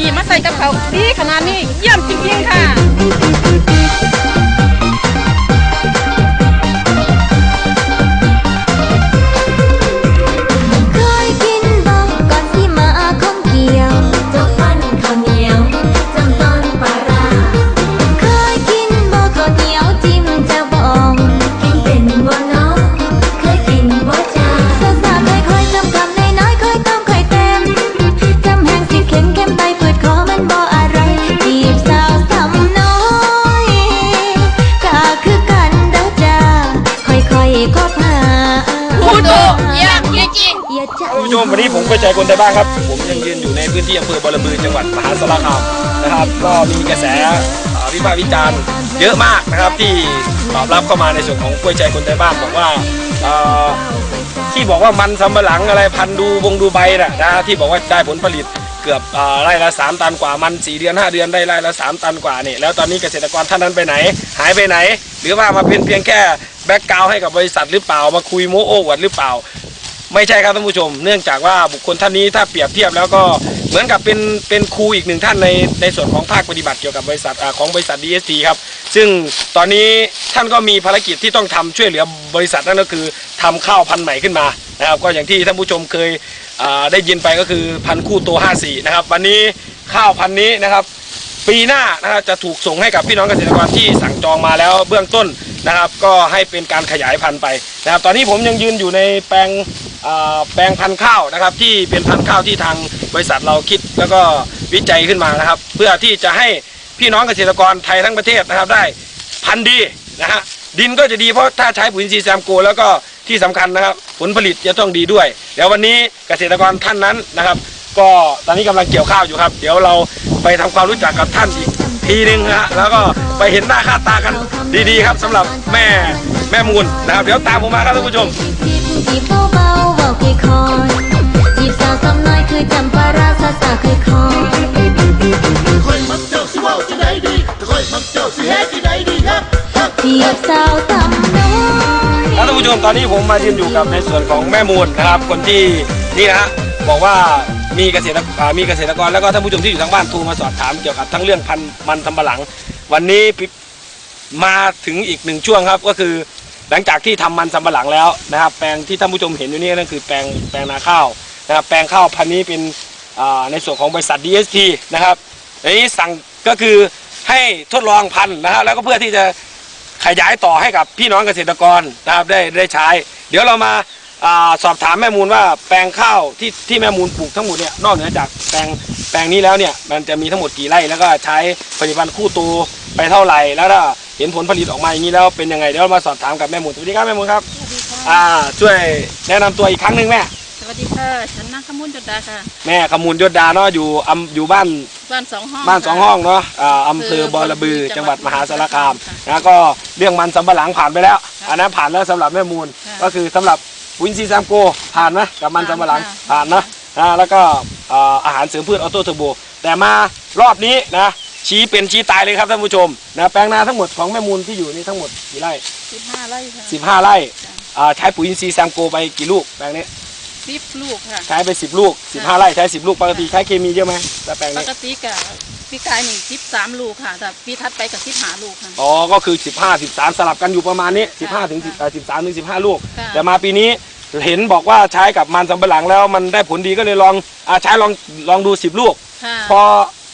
นี่มาใส่กับเขาดี จะท่านผู้ชมวันนี้ผมไปใจคนไทยบ้านครับ ผมยังยืนอยู่ในพื้นที่อำเภอบอรบือจังหวัดมหาสารคามนะครับ ก็มีกระแสวิพากษ์วิจารณ์เยอะมากนะครับที่ตอบรับเข้ามาในส่วนของกล้วยใจคนไทยบ้านบอกว่าที่บอกว่ามันสำปะหลังอะไรพันดูวงดูใบนะนะที่บอกว่าได้ผลผลิตเกือบไร่ละ3ตันกว่ามัน4เดือน 5 เดือนได้ไร่ละ3ตันกว่านี่แล้วตอนนี้เกษตรกรท่านนั้นไปไหน หายไปไหน หรือว่ามาเป็นเพียงแค่แบ็กกราวให้กับบริษัทหรือเปล่ามาคุยโม้โอ้อวดหรือเปล่า ไม่ใช่ครับท่านผู้ชม เนื่องจากว่าบุคคลท่านนี้ถ้าเปรียบเทียบแล้วก็เหมือนกับเป็นเป็นครูอีกหนึ่งท่านในในส่วนของภาคปฏิบัติเกี่ยวกับบริษัทอของบริษัท DST ครับ ซึ่งตอนนี้ท่านก็มีภารกิจที่ต้องทำช่วยเหลือบริษัทนั่นก็คือทำข้าวพันธุ์ใหม่ขึ้นมานะครับ ก็อย่างที่ท่านผู้ชมเคยได้ยินไปก็คือพันคู่ตัว54นะครับวันนี้ข้าวพันธุ์นี้นะครับ ปีหน้านะครับจะถูกส่งให้กับพี่น้องเกษตรกรที่สั่งจองมาแล้วเบื้องต้นนะครับ ก็ให้เป็นการขยายพันธุ์ไปนะครับ ตอนนี้ผมยังยืนอยู่ในแปลงอ่าแปลงพันธุ์ข้าวนะครับ ที่เป็นพันธุ์ข้าวที่ทางบริษัทเราคิดแล้วก็วิจัยขึ้นมานะครับ เพื่อที่จะให้พี่น้องเกษตรกรไทยทั้งประเทศนะครับ ได้พันธุ์ดีนะฮะดินก็จะดีเพราะถ้าใช้ปุ๋ยอินทรีแซมโก แล้วก็ที่สำคัญนะครับ ผลผลิตจะต้องดีด้วยเดี๋ยววันนี้เกษตรกรท่านนั้นนะครับ ก็ตอนนี้กำลังเกี่ยวข้าวอยู่ครับ เดี๋ยวเราไปทำความรู้จักกับท่านอีกทีนึงนะฮะแล้วก็ไปเห็นหน้าค่าตากันดีๆ ครับสำหรับแม่แม่มูลนะครับเดี๋ยวตามผมมาครับท่านผู้ชมจีบจีบเบาๆเบาค่อยๆจีบสาวซ้ำน้อยคือจำปาราสาสาค่อยค่อยมักเจ้าสิเว้าที่ไหนดีค่อยมักเจ้าสิเฮ็ดที่ไหนดีครับครับๆจีบสาวซ้ำน้อยครับท่านผู้ชมตอนนี้ผมมายืนอยู่กับในส่วนของแม่มูลนะครับ คนที่นี่นะฮะบอกว่า มีเกษตรอ่ามีเกษตรกรแล้วก็ท่านผู้ชมที่อยู่ทางบ้านโทรมาสอบถามเกี่ยวกับทั้งเรื่องพันธุ์มันสำปะหลัง วันนี้ปิมาถึงอีกหนึ่งช่วงครับก็คือ หลังจากที่ทำมันสำปะหลังแล้วนะครับ แปลงที่ท่านผู้ชมเห็นอยู่นี่นั่นคือแปลงแปลงนาข้าวนะครับแปลงข้าวพันธุ์นี้เป็นอ่าในส่วนของบริษัท DST นะครับอันนี้สั่งก็คือให้ทดลองพันธุ์นะครับแล้วก็เพื่อที่จะขยายต่อให้กับพี่น้องเกษตรกรนะครับได้ได้ใช้ เดี๋ยวเรามา สอบถามแม่มูลว่าแปลงข้าวที่ที่แม่มูลปลูกทั้งหมดเนี่ยนอกเหนือจากแปลงแปลงนี้แล้วเนี่ยมันจะมีทั้งหมดกี่ไร่แล้วก็ใช้ผลิตภัณฑ์คู่ตูไปเท่าไหร่แล้วถ้าเห็นผลผลิตออกมาอย่างนี้แล้วเป็นยังไงเดี๋ยวเรามาสอบถามกับแม่มูลสวัสดีครับแม่มูลครับสวัสดีค่ะอ่าช่วยแนะนำตัวอีกครั้งหนึ่งแม่สวัสดีค่ะฉันนางขมุนจดดาค่ะ แม่ขมูลยศดาเนาะอยู่อำอยู่บ้านบ้านสองห้องบ้านสองค่ะห้องเนาะอ่าอำเภอบอระบือจังหวัดมหาสารคามนะก็เรื่องมันสำปะหลังผ่านไปแล้ว อันนั้นผ่านแล้วสำหรับแม่มูลค่ะก็คือสำหรับ วินซีแซมโกผ่านไหมกับมันสำปะหลังค่ะผ่านนะอ่าแล้วก็อ่าอาหารเสริมพืชออโต้เทอร์โบแต่มารอบนี้นะชี้เป็นชี้ตายเลยครับท่านผู้ชมนะแปลงนาทั้งหมดของแม่มูลที่อยู่นี่ทั้งหมดกี่ไร่สิบห้าไร่ค่ะ15ไร่จ้ะอ่าใช้ปุ๋ยอินทรีย์แซมโกไปกี่ลูกแปลงนี้สิบลูกค่ะใช้ไป10ลูก15ไร่ใช้10ลูกปกติใช้เคมีเยอะไหมแต่แปลงปนี้กติกับพี่กายหนึ่งสิบสามลูกค่ะแต่พี่ทัดไปกับสิบห้าลูกค่ะ อ๋อก็คือ 15 13 สลับกันอยู่ประมาณนี้ 15ถึง10เอ่อ13ถึง15 ลูก ค่ะ แต่มาปีนี้ เห็นบอกว่าใช้กับมันสำปะหลังแล้วมันได้ผลดีก็เลยลองอาใช้ลองลองดู10ลูก ค่ะ พอ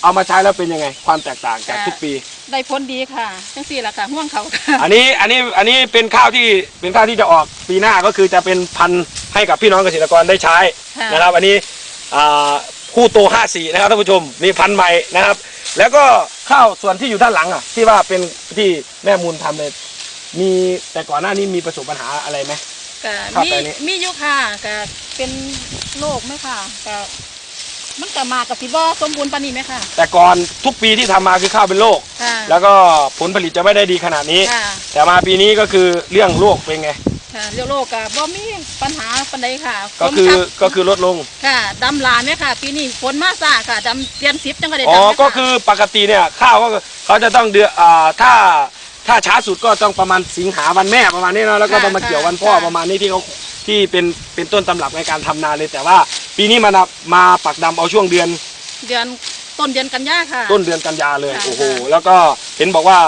เอามาใช้แล้วเป็นยังไง ความแตกต่างจากค่ะทุกปี ได้ผลดีค่ะจังสี่ละค่ะห่วงเขาค่ะ อันนี้อันนี้อันนี้เป็นข้าวที่เป็นข้าวที่จะออกปีหน้าก็คือจะเป็นพันธุ์ให้กับพี่น้องเกษตรกรได้ใช้ค่ะ นะครับ อันนี้อ่าคู่โต54นะครับท่านผู้ชมนี่พันธุ์ใหม่นะครับ แล้วก็ข้าวส่วนที่อยู่ด้านหลังอะที่ว่าเป็นที่แม่มูลทำเนี่ยมีแต่ก่อนหน้านี้มีประสบปัญหาอะไรไหม ก็ครับมีแต่นี่มีอยู่ค่ะก็เป็นโรคไหมค่ะก็มันก็มากับสิบ่สมบูรณ์ปานนี้ไหมค่ะแต่ก่อนทุกปีที่ทำมาคือข้าวเป็นโรคค่ะแล้วก็ผลผลิตจะไม่ได้ดีขนาดนี้ ค่ะแต่มาปีนี้ก็คือเรื่องโรคเป็นไง ค่ะเรื่องโรคก็บ่มีปัญหาปานใดค่ะก็คือฝนตกก็คือลดลง ค่ะดำลาไหมค่ะ ปีนี้ฝนมาซ่าค่ะดำเดือนสิบจังก็ได้อ๋อดำไหมะก็คือปกติเนี่ยข้าวก็เขาจะต้องเดือนอ่าถ้า ถ้าช้าสุดก็ต้องประมาณสิงหาวันแม่ประมาณนี้นะแล้วก็ต้องมาเกี่ยววันพ่อประมาณนี้ที่เขาที่เป็นเป็นต้นตำรับในการทำนาเลย แต่ว่าปีนี้มานับมาปักดำเอาช่วงเดือนเดือนต้นเดือนกันยาค่ะ ต้นเดือนกันยาเลยค่ะ โอ้โหแล้วก็เห็นบอกว่า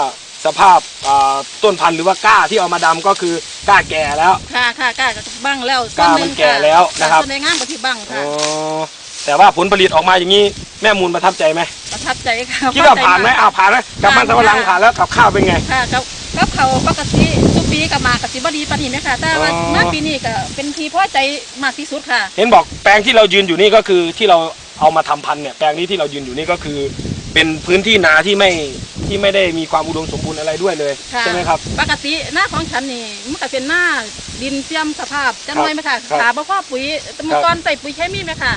สภาพอ่าต้นพันธุ์หรือว่าก้าที่เอามาดำก็คือก้าแก่แล้ว ค่ะค่ะกล้ากับบ้างแล้วกล้ามันแก่แล้วนะครับส่วนในงามกว่าที่บ้างอ๋ค่ะ อ แต่ว่าผลผลิตออกมาอย่างนี้แม่มูลประทับใจไหมประทับใจค่ะคิดว่าผ่านไหมพอใจอ่าผ่านไหมกับมันสำปะหลังผ่านแล้วกับข้าวเป็นไงค่ะกับกับเขาปกติทุกปีกับมากับสิบดีปานนี้ไหมค่ะแต่ว่าอ๋อมาปีนี้ก็เป็นทีพอใจมากที่สุดค่ะ เห็นบอกแปลงที่เรายืนอยู่นี่ก็คือที่เราเอามาทำพันธุ์เนี่ยแปลงนี้ที่เรายืนอยู่นี่ก็คือ เป็นพื้นที่นาที่ไม่ที่ไม่ได้มีความอุดมสมบูรณ์อะไรด้วยเลยค่ะใช่ไหมครับปกติหน้าของฉันนี่มันก็เป็นหน้าดินเสียมสภาพจะน้อยไหมค่ะครับขาบ่พ่อปุ๋ยแต่เมื่อก่อนใส่ปุ๋ยเคมีไหมค่ะ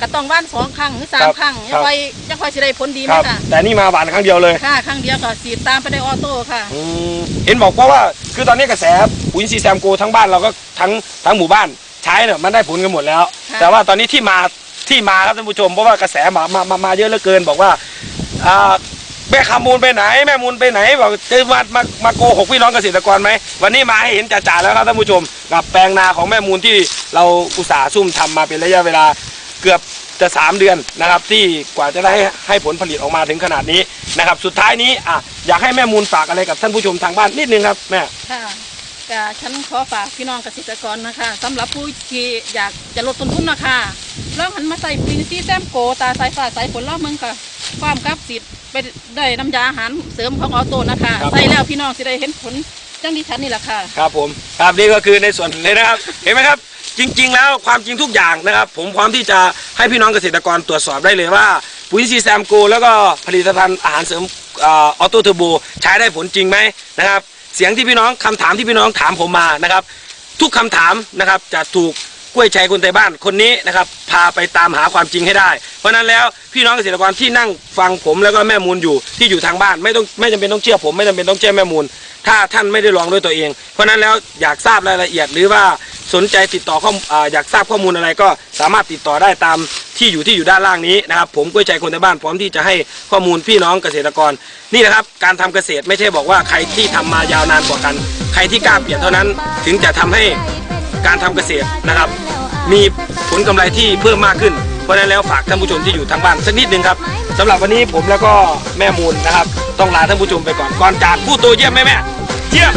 ก็ต้องว่านสองครั้งหรือสาคมรับครั้งคยัรังบค่อยยังค่อยสิได้ผลดีไหคมรับค่ะแต่นี่มาหวานครั้งเดียวเลยค่ะครั้งเดียวก็สีดตามไปได้ออโต้ค่ะ อืมเห็นบอกว่าว่า คือตอนนี้กระแสปุ๋ยอินทรีย์แซมโกทั้งบ้านเราก็ทั้งทั้งหมู่บ้านใช้เนี่ยมันได้ผลกันหมดแล้ว ค่ะ แต่ว่าตอนนี้ที่มาที่มาครับท่านผู้ชมเพราะว่ากระแสมามามามาเยอะเหลือเกิน บอกว่าอ่าแม่ขามูลไปไหน แม่มูลไปไหนบอกจะมามามาโกหกพี่น้องเกษตรกรไหมวันนี้มาให้เห็นจ่าๆแล้วครับท่านผู้ชมกับแปลงนาของแม่มูลที่เราอุตสาห์ซุ่มทำมาเป็นระยะเวลา เกือบจะสามเดือนนะครับ ที่กว่าจะได้ให้ให้ผลผลิตออกมาถึงขนาดนี้นะครับ สุดท้ายนี้อะอยากให้แม่มูลฝากอะไรกับท่านผู้ชมทางบ้านนิดนึงครับแม่ ค่ะก็ฉันขอฝากพี่น้องเกษตรกรนะคะสำหรับผู้ที่อยากจะลดต้นทุนนะคะลองหันมาใส่ปุ๋ยซีแซมโกตาสายฟ้าสายฝนรอบเมืองค่ะความกับสิทธิ์ไปได้น้ำยาอาหารเสริมของออโต้นะคะครับ ใส่แล้วพี่น้องสิได้เห็นผลจังดิฉันนี่แหละค่ะ ครับผมครับนี่ก็คือในส่วนเลยนะครับ เห็นไหมครับ จริง ๆ แล้วความจริงทุกอย่างนะครับ ผมพร้อมที่จะให้พี่น้องเกษตรกรตรวจสอบได้เลยว่าปุ๋ยซีแซมโกแล้วก็ผลิตภัณฑ์อาหารเสริมออโตเทอร์โบใช้ได้ผลจริงไหมนะครับ เสียงที่พี่น้องคำถามที่พี่น้องถามผมมานะครับ ทุกคำถามนะครับจะถูก กล้วยชัยคนไทยบ้านคนนี้นะครับ พาไปตามหาความจริงให้ได้ เพราะฉะนั้นแล้วพี่น้องเกษตรกรที่นั่งฟังผมแล้วก็แม่มูลอยู่ที่อยู่ทางบ้านไม่ต้องไม่จำเป็นต้องเชื่อผมไม่จำเป็นต้องเชื่อแม่มูล ถ้าท่านไม่ได้ลองด้วยตัวเอง เพราะฉะนั้นแล้วอยากทราบรายละเอียดหรือว่าสนใจติดต่อข้อมอ่าอยากทราบข้อมูลอะไรก็สามารถติดต่อได้ตามที่อยู่ที่อยู่ด้านล่างนี้นะครับผมกล้วยใจคนในบ้านพร้อมที่จะให้ข้อมูลพี่น้องเกษตรกรนี่นะครับ การทำเกษตรไม่ใช่บอกว่าใครที่ทำมายาวนานกว่ากัน ใครที่กล้าเปลี่ยนเท่านั้น ถึงจะทำให้ การทำเกษตรนะครับ มีผลกำไรที่เพิ่มมากขึ้น เพราะนั้นแล้วฝากท่านผู้ชมที่อยู่ทางบ้านสักนิดหนึ่งครับสำหรับวันนี้ผมแล้วก็แม่มูลนะครับ ต้องลาท่านผู้ชมไปก่อนก่อนจากผู้ตัวเยี่ยมไหมแม่เยี่ยม